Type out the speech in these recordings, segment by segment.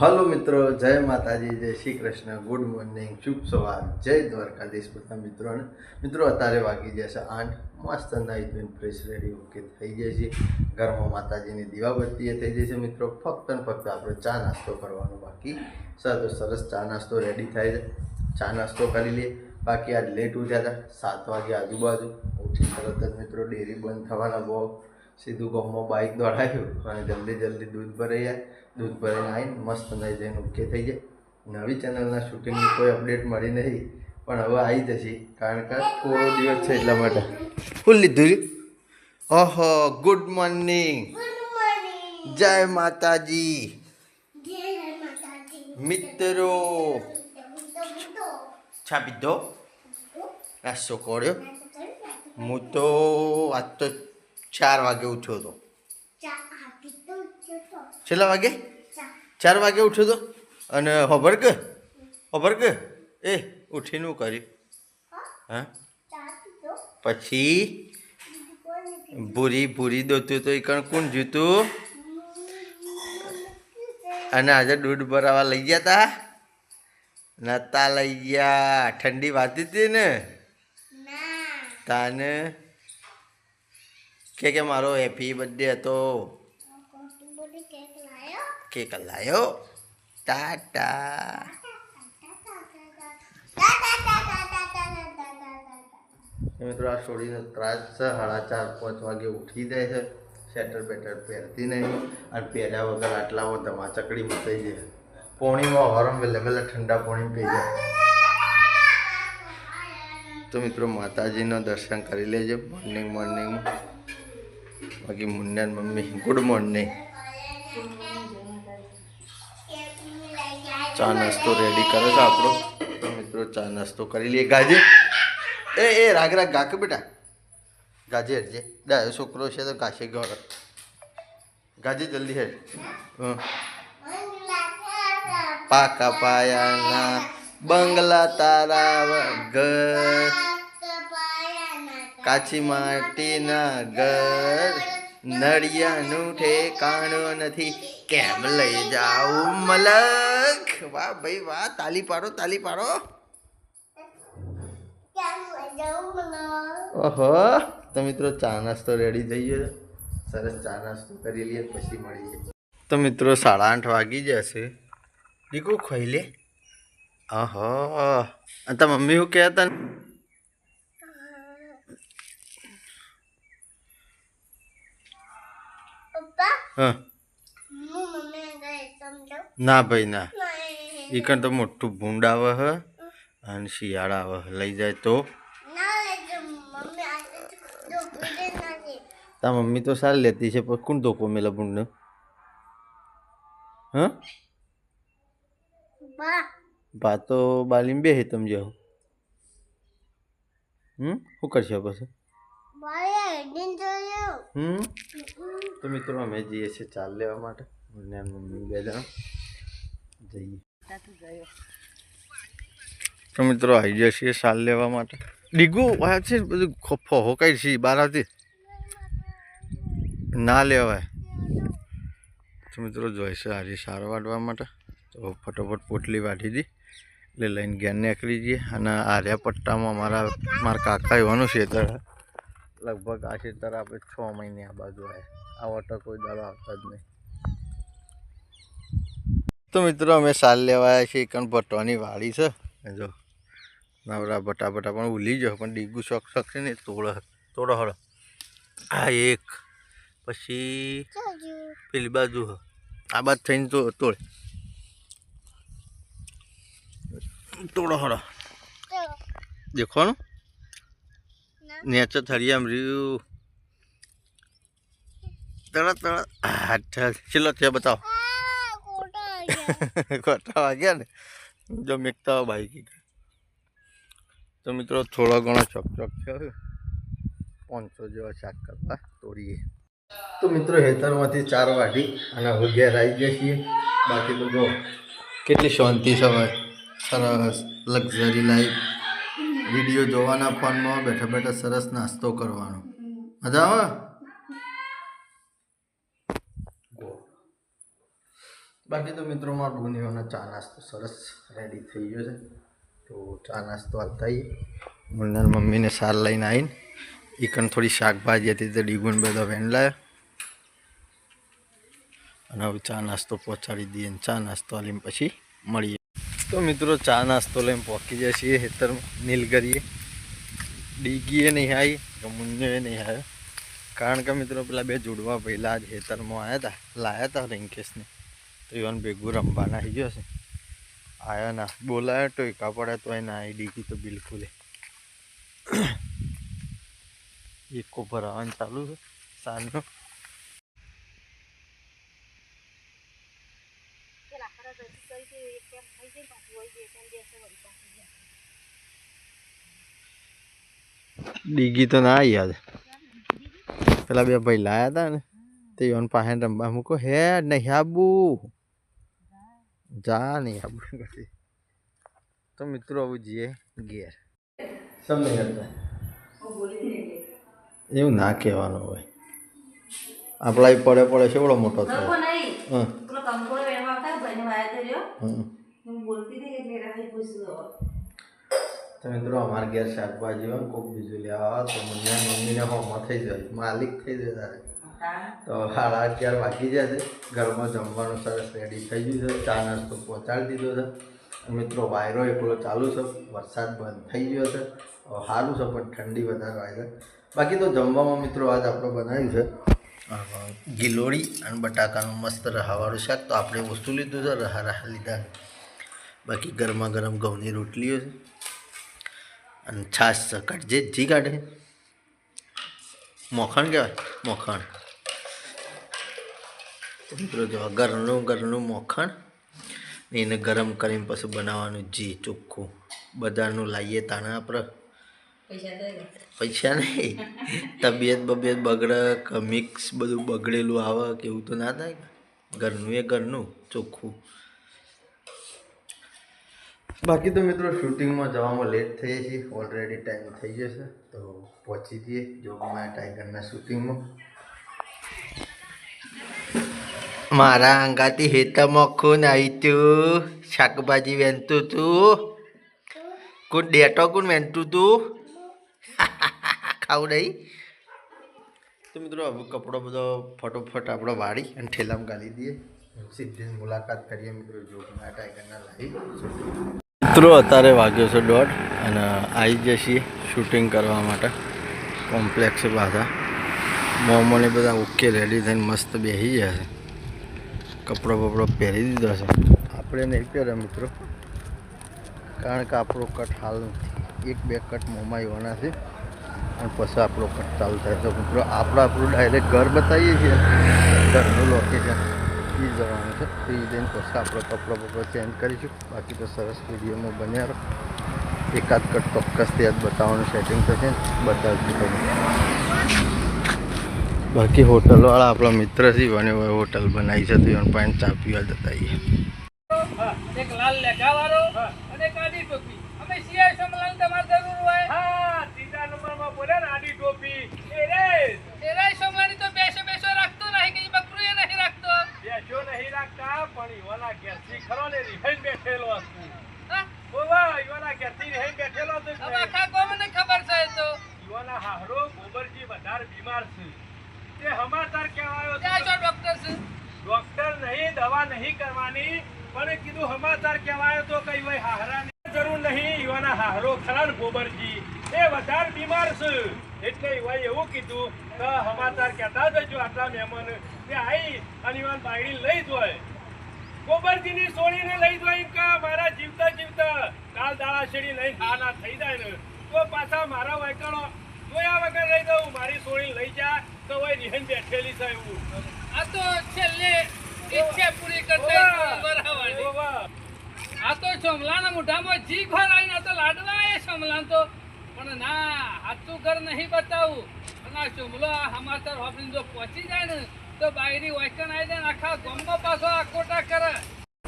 Hello મિત્રો, જય માતાજી, જય શ્રી કૃષ્ણ, ગુડ મોર્નિંગ, શુભ સવાર, જય દ્વારકાધીશ બધા મિત્રોને. મિત્રો, અત્યારે વાગી જશે આઠ, મસ્ત નાઈ ધોઈને ફ્રેશ રેડી ઓકે થઈ જાય છે. ઘરમાં માતાજીની દીવાબત્તી થઈ છે મિત્રો. ફક્ત ને ફક્ત આપણે ચા નાસ્તો કરવાનો બાકી સર તો સરસ ચા નાસ્તો રેડી થાય છે. ચા નાસ્તો કરી લઈએ. બાકી આજ લેટ ઉઠ્યા હતા, સાત વાગે આજુબાજુ ઉઠી તરત જ મિત્રો ડેરી બંધ થવાના બહુ સીધું ગામમાં બાઇક દોડાવ્યું અને જલ્દી જલ્દી દૂધ ભરાઈ જાય. દૂધ ભરાઈને આવીને મસ્ત નહીં જઈને ઓકે થઈ જાય. નવી ચેનલના શૂટિંગની કોઈ અપડેટ મળી નહીં. પણ હવે આવી જશે. કારણ કે કોરો દિવસ છે એટલા માટે. ફૂલ લીધું? ઓહો ગુડ મોર્નિંગ જય માતાજી. મિત્રો. છાપી પીધો? નાસ્તો કર્યો? હું તો આજ તો ચાર વાગે ઉઠ્યો હતો છેલ્લા વાગે? ચાર વાગે ઉઠ્યો હતો અને હોબર કે ખબર કે એ ઉઠીને હું કર્યું હા? પછી? ભૂરી ભૂરી દોતું તો એ કણ કોણ જીતું? અને આજે દૂધ ભરાવા લઈ ગયા તા? નતા લઈ ગયા. ઠંડી વાતી હતી ને. તાને? કે કે મારો હેપી બર્થડે હતો. કેક લાયો? ટાટા. મિત્રો આ છોડીનો ત્રાસ છે, સાડા ચાર, પાંચ વાગે ઉઠી જાય છે. સ્વેટર બેટર પહેરતી નહીં. અને પહેર્યા વગર આટલામાં ધમા ચકડી મૂકાઈ જાય. પોણીમાં હરમ વહેલે વહેલે ઠંડા પોણી પી જાય. તો મિત્રો માતાજીનો દર્શન કરી લેજો. મોર્નિંગ મોર્નિંગમાં બાકી મુન્ના મમ્મી, ગુડ મોર્નિંગ. ચા નાસ્તો રેડી કરે છે આપણો. મિત્રો, ચા નાસ્તો કરી લઈએ. ગાજે. એ એ, રાગ રાગ, ગાક, બેટા. ગાજે, હેરજે. ડાયો છોકરો છે તો ગાશે ગયો ગાજે, જલ્દી હેડ. પાકા પાયાના બંગલા તારા ઘર કાચી માટીના ઘર નડિયાનું ઠેકાણું નથી. કેમ લઈ જાઉં મલક? વાહ ભાઈ વાહ તાલી પાડો તાલી પાડો. ઓહો તો મિત્રો ચા નાસ્તો રેડી થઈ ગયો. સરસ ચા નાસ્તો કરી લઈએ પછી મળીએ તો મિત્રો સાડા આઠ વાગી જશે. દીકુ ખાઈ લે. ઓહો. અને મમ્મી શું કહેતા? ને ભાઈ, ના. એ તો મોટું ભૂંડ આવે હ અને શિયાળા આવે લઈ જાય તો? તા મમ્મી તો સારી લેતી છે, પણ કોણ ધોકો મેલા ભૂંડ હા? બા તો બાલીમ બે હે તમ જાઓ. હમ? શું કરશે પછી? હમ? તો મિત્રો, અમે જઈએ છીએ ચાલ લેવા માટે. અને મમ્મી બે જણા. જઈએ. તો મિત્રો, આવી જાય છીએ ચાલ લેવા માટે. ડીગું આ છે બધું ખોફો હોકાય છે બારાથી. ના લેવાય. તો મિત્રો જોઈશે આજે સાર વાટવા માટે. તો ફટોફટ પોટલી વાટી દી. એટલે લઈને ઘેર નીકળી જઈએ. અને આર્યા પટ્ટામાં મારા મારા કાકા એવાનું છે છે. લગભગ આ ખેતર આપણે છ મહિને આ બાજુ આવે આ વટર કોઈ દાડો આવતા જ નહીં. તો મિત્રો અમે સાલ લેવા આવ્યા છીએ કારણ ભટ્ટોની વાડી છે. જો નવરા બટા બટા પણ ભૂલી જાઓ પણ ડીગુ શોખ શોખ છે ને તોડ તોડો હળો. આ એક પછી પેલી બાજુ આ બાજુ થઈને તો તોડ. તોડો હળો. દેખવાનું? નેચર થળિયામ રહ્યું. તરત તરત. અચ્છા છેલ્લો છે બતાવો. ખોટા વાગ્યા ને. જો મેકતા બાઈક તો મિત્રો થોડો ઘણો ચોકચોક ચોક છે પાંચસો જેવા શાક કરવા તોડીએ. તો મિત્રો હેતરમાંથી ચાર વાટી અને હવે ઘેર આવી ગયા છીએ. બાકી તો જો કેટલી શાંતિ સમય સરસ લક્ઝરી લાઈફ. વીડિયો જોવાના ફોનમાં બેઠા બેઠા સરસ નાસ્તો કરવાનો. મજા આવે? બાકી તો મિત્રો, મારા બુનીઓનો ચા નાસ્તો સરસ રેડી થઈ ગયો છે. તો ચા નાસ્તો હાલતા મુન્નાર મમ્મીને સાર લઈને આવીને ઈકન થોડી શાકભાજી હતી તે ડીગુન બધો લાવે અને હવે ચા નાસ્તો પહોંચાડી દઈએ ચા નાસ્તો આલીને પછી મળીએ. તો મિત્રો, ચા નાસ્તો લઈને પહોંચી જાય છીએ હેતર નીલગરીએ ડીગીએ નહીં આવી કે મુન્નોએ નહીં આવ્યો કારણ કે મિત્રો, પેલા બે જોડવા પહેલાં જ હેતરમાં આવ્યા હતા લાયા હતા રિંકેશને. તો ઇવન ભેગું રમવાના આવી ગયો છે. આવ્યા ના, બોલાયો તો એકા પડે તો એના આવી ડીગી તો બિલકુલ એકો ભરાવાનું ચાલુ છે, સાંજનો પેલા ખરા તો કરી દે એક ટાઈમ થઈ જાય પાછું હોય બે ટાઈમ બેસે વળી પાછું જાય ડીગી તો ના યાદ. પેલા બે ભાઈ લાયા હતા ને તે યોન પાસે રમવા મૂકો હે નહીં આબુ જા નહીં આબુ તો મિત્રો આવું જઈએ ઘેર. સમ એવું ના કહેવાનું હોય. આપણા એ પડે પડે છે એવડો મોટો થયો. હં. બોલતી હતી એટલે રાહી પૂછ્યું તો મિત્રો અમારે ઘેર શાકભાજી હોય કોઈક બીજું લેવા તો મને મમ્મીને હોમાં થઈ જાય. માલિક થઈ જાય તારે. તો સાડા અગિયાર વાગી જાય છે ઘરમાં જમવાનું સરસ રેડી થઈ ગયું છે. ચા નાસ્તો પહોંચાડી દીધો છે. મિત્રો વાયરો એકલો ચાલુ છે. વરસાદ બંધ થઈ ગયો છે. સારું છે પણ ઠંડી વધારે હોય છે. બાકી તો જમવામાં મિત્રો આજ આપણે બનાવ્યું છે. ગિલોડી અને બટાકાનું મસ્ત રહાવાળું શાક. તો આપણે વસ્તુ લીધું છે રહા રહા લીધા. બાકી ગરમા ગરમ ઘઉંની રોટલીઓ છે. અને છાશ કાઢજે જી કાઢે. મોખણ કહેવાય મોખણ. જોવા મિત્રો જો ઘરનું ઘરનું મોખણ એને ગરમ કરીને પછી બનાવવાનું જી ચોખ્ખું. બજારનું લાવીએ તાણે આપણે પૈસા નહીં. તબિયત બબિયત બગડે કે મિક્સ બધું બગડેલું આવે કે એવું તો ના થાય. ઘરનું એ ઘરનું ચોખ્ખું. બાકી તો મિત્રો શૂટિંગમાં જવામાં લેટ થઈએ છીએ. ઓલરેડી ટાઈમ થઈ જશે. તો પહોંચી જઈએ જોગમાં ટાઈગરના શૂટિંગમાં. મારા અંગાથી હેતમાં કોણ આવી તું શાકભાજી વેચતું તું. કોણ ડેટો કોણ વેચતું તું? ખાવું નહીં. તો મિત્રો હવે કપડો બધો ફટોફટ આપણો વાળી અને ઠેલામાં ગાલી દઈએ. સીધી મુલાકાત કરીએ મિત્રો જોગના ટાઈગરના લાવી મિત્રો, અત્યારે વાગ્યો છે દોઢ અને આવી જઈએ શૂટિંગ કરવા માટે કોમ્પ્લેક્સ પાછા મોમોને બધા ઓકે રેડી થઈને મસ્ત બેસી ગયા છે. કપડો બપડો પહેરી દીધો છે. આપણે નહીં પહેર્યા મિત્રો, કારણ કે આપણો કટ હાલ નથી. એક, બે કટ મોંમાં એવાના છે અને પછી આપણો કટ ચાલુ થાય. તો મિત્રો, આપણે આપણું ડાયરેક્ટ ઘર બતાવીએ છીએ. ઘરનું લોકેશન એ જવાનું છે. એ જઈને પછી આપણે કપડાં બપડો ચેન્જ કરીશું. બાકી તો સરસ વિડીયોમાં બન્યા. રહો એકાદ કટ ચોક્કસ ત્યાં જ બતાવવાનું સેટિંગ થશે ને. બતાવશું બાકી હોટલવાળા આપણા મિત્ર છે અને હોટલ બનાવી છે. તો એનો પાણી ચા પીવા જતા આવીએ એક લાલ લેઘા વાળો અને એક આડી ટોપી અમે સિયાઈ સંભળાને તમારે જરૂર હોય હા ત્રીજા નંબરમાં બોલે ને આડી ટોપી એ રે એરાય સંભળાની તો બેસો બેસો રાખતો નહીં કે બકરું એ નહીં રાખતો બેસો નહીં ઈવાના ઘેરથી ખરો ને રિહાઈ બેઠેલો હતું. હા? ઓવા ઘેરથી રિહાઈ બેઠેલો હતો હવે આખા કોમને ખબર છે તો. ઈવાના હાહરો ગોબરજી વધારે બીમાર છે. તે સમાચાર કહેવાયો છે ડોક્ટર છે. ડોક્ટર નહીં દવા નહીં કરવાની પણ કીધું સમાચાર કહેવાય તો કઈ હોય હાહરાની જરૂર નહીં. યુવાના હાહરો ખરા ગોબરજી. એ વધારે બીમાર છે. એટલે ઈવાએ એવું કીધું કે સમાચાર કહેતા જજો આટલા મહેમાન. તે આવી અને બાયડી લઈ જોય ગોબરજીની સોળીને લઈ જોઈ કે મારા જીવતા જીવતા કાલ દાળા શેડી લઈને ખાના થઈ જાય ને તો પાછા મારા વાયકણો જોયા વગર લઈ દઉં મારી સોળી લઈ જા તો હોય નિહન બેઠેલી છે એવું આ તો છેલ્લે ઈચ્છા પૂરી કરતા બરાબર આ તો સમલાના મોઢામાં જી આ તો લાડવા એ સમલાન તો. પણ ના હાથું ઘર નહીં બતાવું. અને આ ચુમલો આ સમાચાર વાપરીને જો પહોંચી જાય ને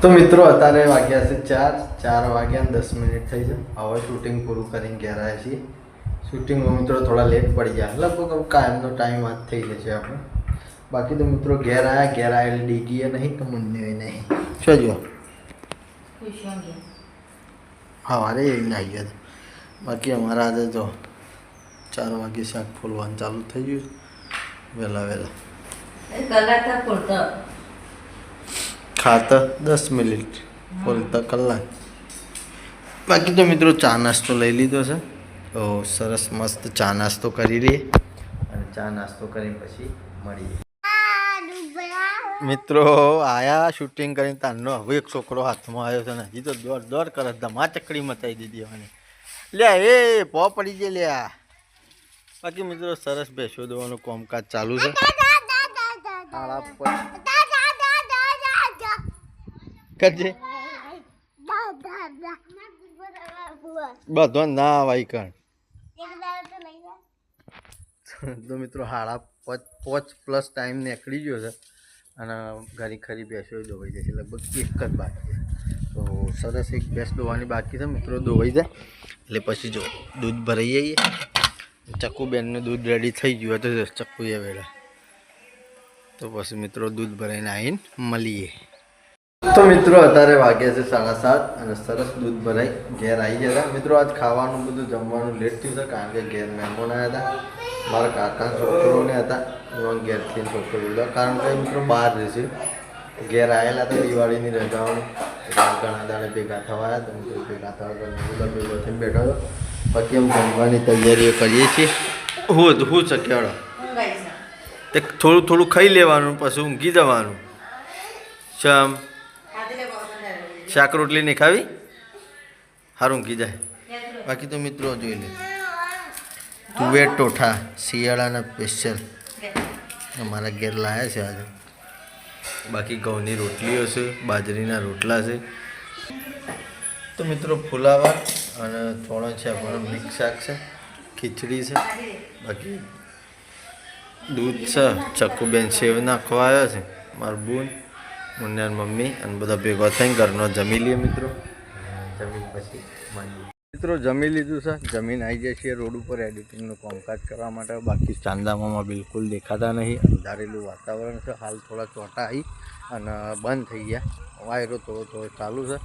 તો મિત્રો, અત્યારે વાગ્યા છે ચાર ચાર વાગ્યા દસ મિનિટ થઈ છે. હવે શૂટિંગ પૂરું કરીને ઘેર આવ્યા છીએ. શૂટિંગમાં મિત્રો થોડા લેટ પડી ગયા. લગભગ કાયમનો ટાઈમ વાત થઈ જશે આપણે. બાકી તો મિત્રો ઘેર આવ્યા ઘેર આવેલ ડીગીએ નહીં તો મુન્નીએ નહીં. શું હા, અરે આવી ગયા બાકી અમારા આજે તો ચાર વાગે શાક ફોલવાનું ચાલુ થઈ ગયું વહેલા વહેલા. પૂરતો ખાતર દસ મિનિટ, ફોલતા કલાક. બાકી તો મિત્રો ચા નાસ્તો લઈ લીધો છે. તો સરસ મસ્ત ચા નાસ્તો કરી લઈએ. અને ચા નાસ્તો કરીને પછી મળીએ. મિત્રો, આયા શૂટિંગ કરીને તારનો હવે એક છોકરો હાથમાં આવ્યો છે ને, હજી તો દોડ દોડ કરે ધમા ચકડી મચાવી દીધી મને લે એ, પો પડી ગઈ લ્યા. બાકી મિત્રો, સરસ બેસો દેવાનું કામકાજ ચાલુ છે. આળા પર કરજે. બધો ના વાઈ કણ. તો મિત્રો હાડા પોચ પોચ પ્લસ ટાઈમ નીકળી ગયો છે. અને ઘણી ખરી બેસો દોવાઈ જશે લગભગ એક જ બાકી છે. તો સરસ એક બેસ દોવાની બાકી છે. મિત્રો દોવાઈ જાય. એટલે પછી જો દૂધ ભરાઈ જઈએ ચક્કુબેનનું દૂધ રેડી થઈ ગયું હતું ચક્કુ એ વેળા. તો પછી મિત્રો દૂધ ભરાઈને આવીને મળીએ. તો મિત્રો અત્યારે વાગ્યા છે સાડા સાત અને સરસ દૂધ ભરાઈ ઘેર આવી ગયા હતા. મિત્રો આજ ખાવાનું બધું જમવાનું લેટ થયું છે કારણ કે ઘેર મહેમાન આવ્યા હતા. મારા કાકા છોકરોને હતા. એમાં ઘેરથી છોકરો લીધો કારણ કે મિત્રો બહાર રહેશે ઘેર આવેલા હતા દિવાળીની રજાઓ ઘણા દાડે ભેગા થવા હતા. તો મિત્રો ભેગા થવા ભેગો થઈને બેઠો હતો. બાકી એમ જમવાની તૈયારીઓ કરીએ છીએ. હું હું શક્યાળો તે થોડું થોડું ખાઈ લેવાનું, પછી ઊંઘી જવાનું. શમ શાક રોટલી નહીં ખાવી? સારું ઊંઘી જાય. બાકી તો મિત્રો જોઈ લે. તુવેર ટોઠા, શિયાળાના સ્પેશિયલ અમારા ઘેર લાયા છે આજે. બાકી ઘઉંની રોટલીઓ છે, બાજરીના રોટલા છે. તો મિત્રો ફુલાવા અને થોડો છે, આપણો મિક્સ શાક છે, ખીચડી છે. બાકી દૂધ છે ચક્કુબેન સેવના ખવાયો છે, મારું બૂન, મુન્યાર મમ્મી અને બધા ભેગા થઈને ઘરનો જમી લઈએ મિત્રો. જમીન પછી મિત્રો, જમી લીધું છે, જમીન આવી જાય છે રોડ ઉપર એડિટિંગનું કામકાજ કરવા માટે. બાકી ચાંદામામાં બિલકુલ દેખાતા નહીં, અંધારેલું વાતાવરણ છે. હાલ થોડા ચોટા આવી અને બંધ થઈ ગયા. વાયરો થોડો થોડો ચાલુ છે.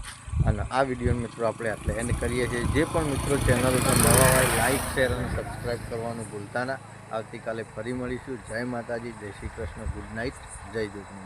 અને આ વીડિયો મિત્રો આપણે આટલે એન્ડ કરીએ છીએ. જે પણ મિત્રો ચેનલ ઉપર નવા હોય લાઈક શેર અને સબસ્ક્રાઈબ કરવાનું ભૂલતા ના. આવતીકાલે ફરી મળીશું. જય માતાજી. જય શ્રી કૃષ્ણ. Good night. જય દુર્ગા